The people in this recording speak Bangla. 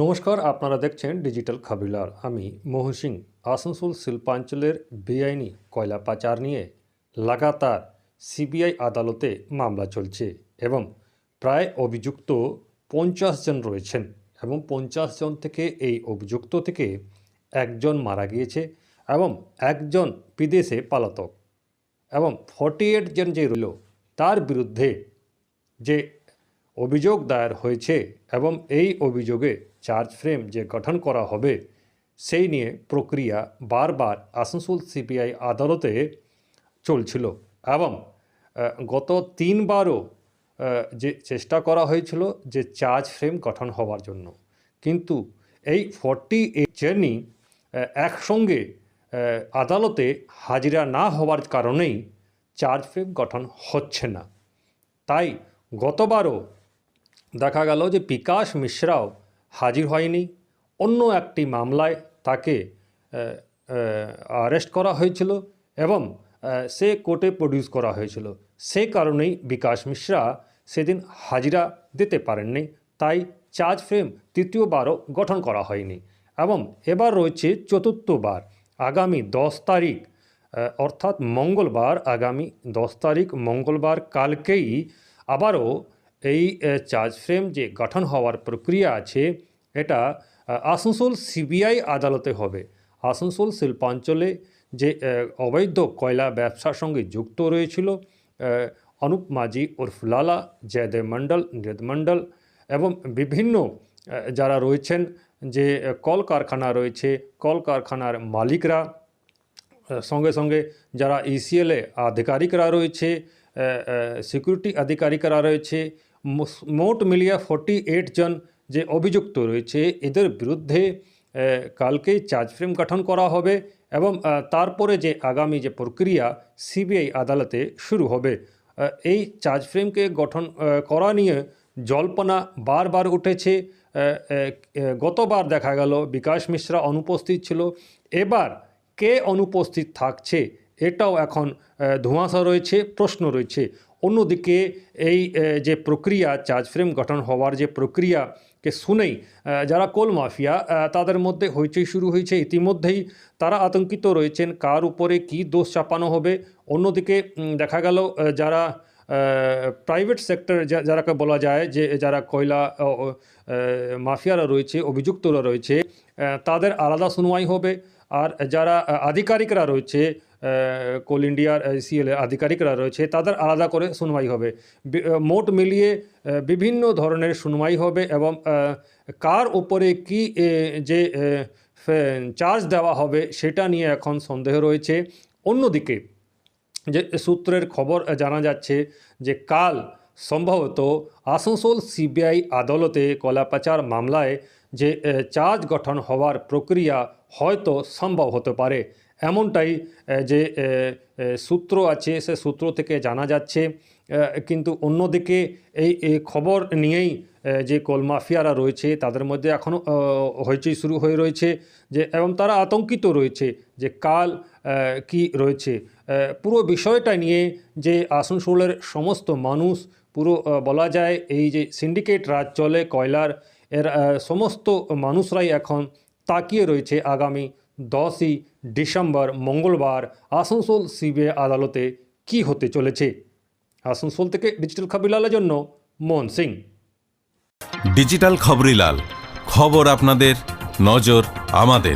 নমস্কার, আপনারা দেখছেন ডিজিটাল খাবিলার। আমি মোহন সিং, আসানসোল শিল্পাঞ্চলের বেআইনি কয়লা পাচার নিয়ে লাগাতার সিবিআই আদালতে মামলা চলছে এবং প্রায় অভিযুক্ত পঞ্চাশ জন রয়েছেন এবং পঞ্চাশ জন থেকে এই অভিযুক্ত থেকে একজন মারা গিয়েছে এবং একজন বিদেশে পালাতক এবং ফর্টি এইট জন যে রইল, তার বিরুদ্ধে যে অভিযোগ দায়ের হয়েছে এবং এই অভিযোগে চার্জ ফ্রেম যে গঠন করা হবে, সেই নিয়ে প্রক্রিয়া বারবার আসানসোল সিপিআই আদালতে চলছিল এবং গত তিনবারও যে চেষ্টা করা হয়েছিল যে চার্জ ফ্রেম গঠন হওয়ার জন্য। কিন্তু এই ফর্টি এইট জার্নি একসঙ্গে আদালতে হাজিরা না হওয়ার কারণেই চার্জ ফ্রেম গঠন হচ্ছে না। তাই গতবারও দেখা গেল যে বিকাশ মিশ্রাও হাজির হয়নি। অন্য একটি মামলায় তাকে অ্যারেস্ট করা হয়েছিল এবং সে কোর্টে প্রডিউস করা হয়েছিল। সে কারণেই বিকাশ মিশ্রা সেদিন হাজিরা দিতে পারেননি। তাই চার্জ ফ্রেম তৃতীয়বারও গঠন করা হয়নি এবং এবার রয়েছে চতুর্থবার, আগামী দশ তারিখ অর্থাৎ মঙ্গলবার, আগামী দশ তারিখ মঙ্গলবার কালকেই আবারও এই চার্জ ফ্রেম যে গঠন হওয়ার প্রক্রিয়া আছে, এটা আসানসোল সিবিআই আদালতে হবে। আসানসোল শিল্পাঞ্চলে যে অবৈধ কয়লা ব্যবসার সঙ্গে যুক্ত রয়েছিল অনুপ মাঝি ওরফ লালা, জয়দেব মণ্ডল নীরদ মণ্ডল এবং বিভিন্ন যারা রয়েছেন, যে কলকারখানা রয়েছে, কলকারখানার মালিকরা সঙ্গে সঙ্গে যারা ইসিএলে আধিকারিকরা রয়েছে সিকিউরিটি আধিকারিকরা রয়েছে মোট মিলিয়া ফর্টি জন যে অভিযুক্ত রয়েছে, এদের বিরুদ্ধে কালকেই চার্জ ফ্রেম গঠন করা হবে এবং তারপরে যে আগামী যে প্রক্রিয়া সিবিআই আদালতে শুরু হবে। এই চার্জ ফ্রেমকে গঠন করা নিয়ে জল্পনা বারবার উঠেছে। গতবার দেখা গেল বিকাশ মিশ্রা অনুপস্থিত ছিল। এবার কে অনুপস্থিত থাকছে, এটাও এখন ধোঁয়াশা রয়েছে, প্রশ্ন রয়েছে। অন্যদিকে এই যে প্রক্রিয়া, চার্জ ফ্রেম গঠন হওয়ার যে প্রক্রিয়াকে শুনেই যারা কোল মাফিয়া তাদের মধ্যে হইচই শুরু হয়েছে। ইতিমধ্যেই তারা আতঙ্কিত রয়েছেন, কার উপরে কি দোষ চাপানো হবে। অন্যদিকে দেখা গেল যারা প্রাইভেট সেক্টর যারাকে বলা যায় যে, যারা কয়লা মাফিয়ারা রয়েছে, অভিযুক্তরা রয়েছে তাদের আলাদা শুনওয়াই হবে। আর যারা আধিকারিকরা রয়েছে কোল ইন্ডিয়ার সিএল আধিকারিকরা রয়েছে, তাদের আলাদা করে শুনওয়াই হবে। মোট মিলিয়ে বিভিন্ন ধরনের শুনওয়াই হবে এবং কার উপরে কি যে চার্জ দেওয়া হবে সেটা নিয়ে এখন সন্দেহ রয়েছে। অন্যদিকে, যে সূত্রের খবর জানা যাচ্ছে যে কাল সম্ভবত আসানসোল সিবিআই আদালতে কলাপাচার মামলায় যে চার্জ গঠন হওয়ার প্রক্রিয়া হয়তো সম্ভব হতে পারে। এমনটাই যে সূত্র আছে, সে সূত্র থেকে জানা যাচ্ছে কিন্তু অন্যদিকে এই খবর নিয়েই যে কলমাফিয়ারা রয়েছে, তাদের মধ্যে এখনও হইচই শুরু হয়ে রয়েছে, যে, এবং তারা আতঙ্কিত রয়েছে যে কাল কি রয়েছে। পুরো বিষয়টা নিয়ে যে আসানসোলের সমস্ত মানুষ, পুরো বলা যায়, এই যে সিন্ডিকেট রাজ চলে, কয়লার, এর সমস্ত মানুষরাই এখন তাকিয়ে রয়েছে আগামী দশই ডিসেম্বর মঙ্গলবার আসানসোল সিবিআই আদালতে কি হতে চলেছে? আসানসোল থেকে ডিজিটাল খবরিলালের জন্য মোহন সিং। ডিজিটাল খবরিলাল খবর আপনাদের, নজর আমাদের।